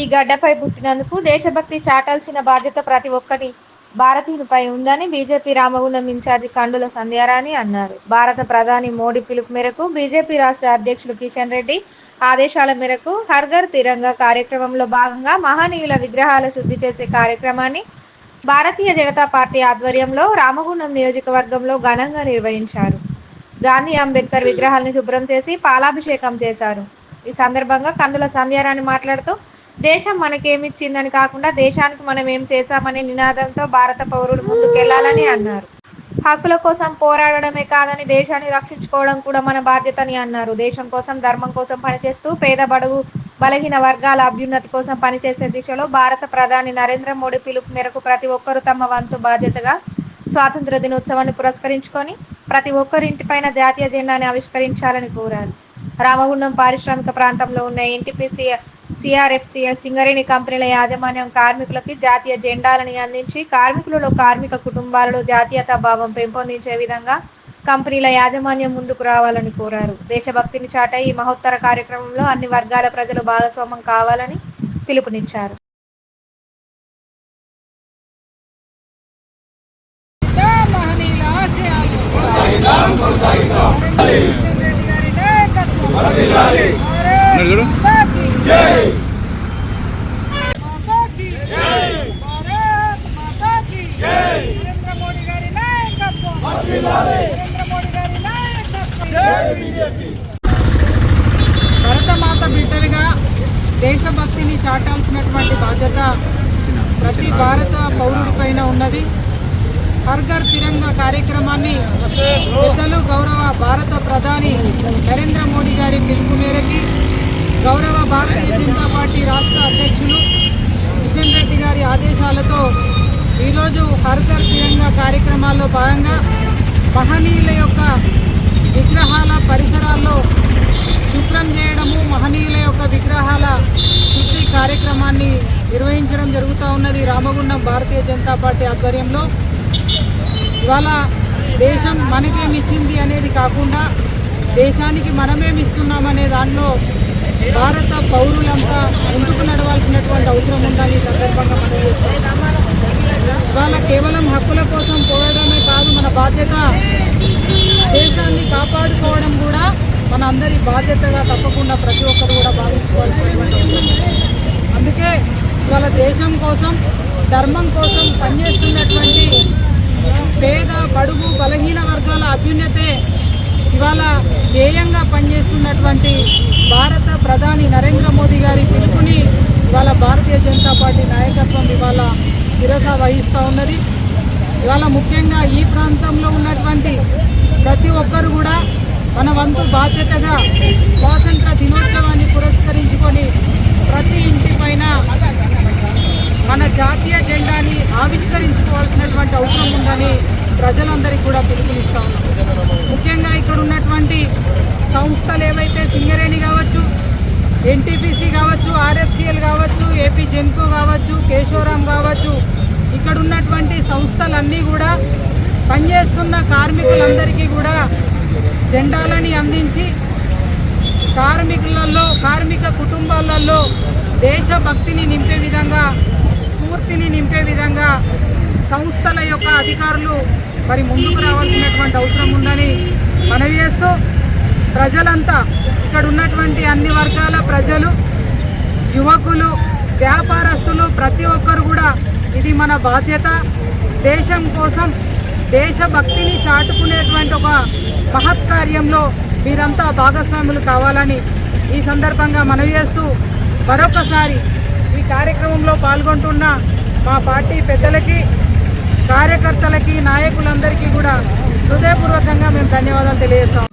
ఈ గడ్డపై పుట్టినందుకు దేశభక్తి చాటాల్సిన బాధ్యత ప్రతి ఒక్కటి భారతీయునిపై ఉందని BJP Ramagundam in charge Kandula Sandhyarani అన్నారు. భారత ప్రధాని మోడీ పిలుపు మేరకు బీజేపీ రాష్ట్ర అధ్యక్షులు కిషన్ రెడ్డి ఆదేశాల మేరకు హర్ఘర్ తిరంగా కార్యక్రమంలో భాగంగా మహనీయుల విగ్రహాల శుద్ధి చేసే కార్యక్రమాన్ని భారతీయ జనతా పార్టీ ఆధ్వర్యంలో రామగుండం నియోజకవర్గంలో ఘనంగా నిర్వహించారు. గాంధీ అంబేద్కర్ విగ్రహాలను శుభ్రం చేసి పాలాభిషేకం చేశారు. ఈ సందర్భంగా కందుల సంధ్యారాణి మాట్లాడుతూ దేశం మనకేమిచ్చిందని కాకుండా దేశానికి మనం ఏం చేశామనే నినాదంతో భారత పౌరులు ముందుకెళ్ళాలని అన్నారు. హక్కుల కోసం పోరాడడమే కాదని దేశాన్ని రక్షించుకోవడం కూడా మన బాధ్యతని అన్నారు. దేశం కోసం ధర్మం కోసం పనిచేస్తూ పేద బడుగు బలహీన వర్గాల అభ్యున్నతి కోసం పనిచేసే దిశలో భారత ప్రధాని నరేంద్ర మోడీ పిలుపు మేరకు ప్రతి ఒక్కరూ తమ వంతు బాధ్యతగా స్వాతంత్ర దినోత్సవాన్ని పురస్కరించుకొని ప్రతి ఒక్కరింటి పైన జాతీయ జెండాని ఆవిష్కరించాలని కోరారు. రామగుండం పారిశ్రామిక ప్రాంతంలో ఉన్న ఎన్టీపీసీ సిఆర్ఎఫ్సిఎల్ సింగరేణి కంపెనీల యాజమాన్యం కార్మికులకి జాతీయ జెండాలని అందించి కార్మికులలో కార్మిక కుటుంబాలలో జాతీయతా భావం పెంపొందించే విధంగా కంపెనీల యాజమాన్యం ముందుకు రావాలని కోరారు. దేశభక్తిని చాటే ఈ మహోత్తర కార్యక్రమంలో అన్ని వర్గాల ప్రజలు భాగస్వామ్యం కావాలని పిలుపునిచ్చారు. భరతమాత బిడ్డలుగా దేశభక్తిని చాటాల్సినటువంటి బాధ్యత ప్రతి భారత పౌరుడి పైన ఉన్నది. హర్ ఘర్ తిరంగా కార్యక్రమాన్ని పెద్దలు గౌరవ భారత ప్రధాని నరేంద్ర మోడీ గారి పిలుపు మేరకి గౌరవ భారతీయ జనతా పార్టీ రాష్ట్ర అధ్యక్షులు కిషన్ రెడ్డి గారి ఆదేశాలతో ఈరోజు హరితర్ తిరంగా కార్యక్రమాల్లో భాగంగా మహనీయుల యొక్క విగ్రహాల పరిసరాల్లో శుభ్రం చేయడము మహనీయుల యొక్క విగ్రహాల శుద్ధి కార్యక్రమాన్ని నిర్వహించడం జరుగుతూ ఉన్నది రామగుండం భారతీయ జనతా పార్టీ ఆధ్వర్యంలో. ఇవాళ దేశం మనకేమిచ్చింది అనేది కాకుండా దేశానికి మనమేమి ఇస్తున్నామనే దానిలో భారత పౌరులంతా ముందుకు నడవాల్సినటువంటి అవసరం ఉండాలి ఈ సందర్భంగా మనం ఇవాళ కేవలం హక్కుల కోసం పోరాడమే కాదు మన బాధ్యత దేశాన్ని కాపాడుకోవడం కూడా మన అందరి బాధ్యతగా తప్పకుండా ప్రతి ఒక్కరు కూడా భావించుకోవాల్సినటువంటి అందుకే ఇవాళ దేశం కోసం ధర్మం కోసం పనిచేస్తున్నటువంటి పేద బడుగు బలహీన వర్గాల అభ్యున్నతే ఇవాళ ధ్యేయంగా పనిచేస్తున్నటువంటి భారత ప్రధాని నరేంద్ర మోదీ గారి పిలుపుని ఇవాళ భారతీయ జనతా పార్టీ నాయకత్వం ఇవాళ శిరస వహిస్తూ ఉన్నది. ఇవాళ ముఖ్యంగా ఈ ప్రాంతంలో ఉన్నటువంటి ప్రతి ఒక్కరు కూడా మన వంతు బాధ్యతగా స్వాతంత్ర దినోత్సవం పురస్కరించుకొని ప్రతి ఇంటి పైన మన జాతీయ జెండాని ఆవిష్కరించుకోవాల్సినటువంటి అవసరం ఉందని ప్రజలందరికీ కూడా పిలుపునిస్తా ఉన్నాం. ముఖ్యంగా ఇక్కడ ఉన్నటువంటి సంస్థలు ఏవైతే సింగరేణి కావచ్చు ఎన్టీపీసీ కావచ్చు ఆర్ఎఫ్సిఎల్ కావచ్చు ఏపీ జెన్కో కావచ్చు కేశవరాం కావచ్చు ఇక్కడ ఉన్నటువంటి సంస్థలన్నీ కూడా పనిచేస్తున్న కార్మికులందరికీ కూడా జెండాలని అందించి కార్మికులలో కార్మిక కుటుంబాలలో దేశభక్తిని నింపే విధంగా స్ఫూర్తిని నింపే విధంగా సంస్థల యొక్క అధికారులు మరి ముందుకు రావాల్సినటువంటి అవసరం ఉందని మనవి చేస్తూ ప్రజలంతా ఇక్కడ ఉన్నటువంటి అన్ని వర్గాల ప్రజలు యువకులు వ్యాపారస్తులు ప్రతి ఒక్కరు కూడా ఇది మన బాధ్యత. దేశం కోసం దేశభక్తిని చాటుకునేటువంటి ఒక మహత్కార్యంలో మీరంతా భాగస్వాములు కావాలని ఈ సందర్భంగా మనవి చేస్తూ మరొకసారి ఈ కార్యక్రమంలో పాల్గొంటున్న మా పార్టీ పెద్దలకి కార్యకర్తలకి నాయకులందరికీ కూడా హృదయపూర్వకంగా మేము ధన్యవాదాలు తెలియజేస్తాం.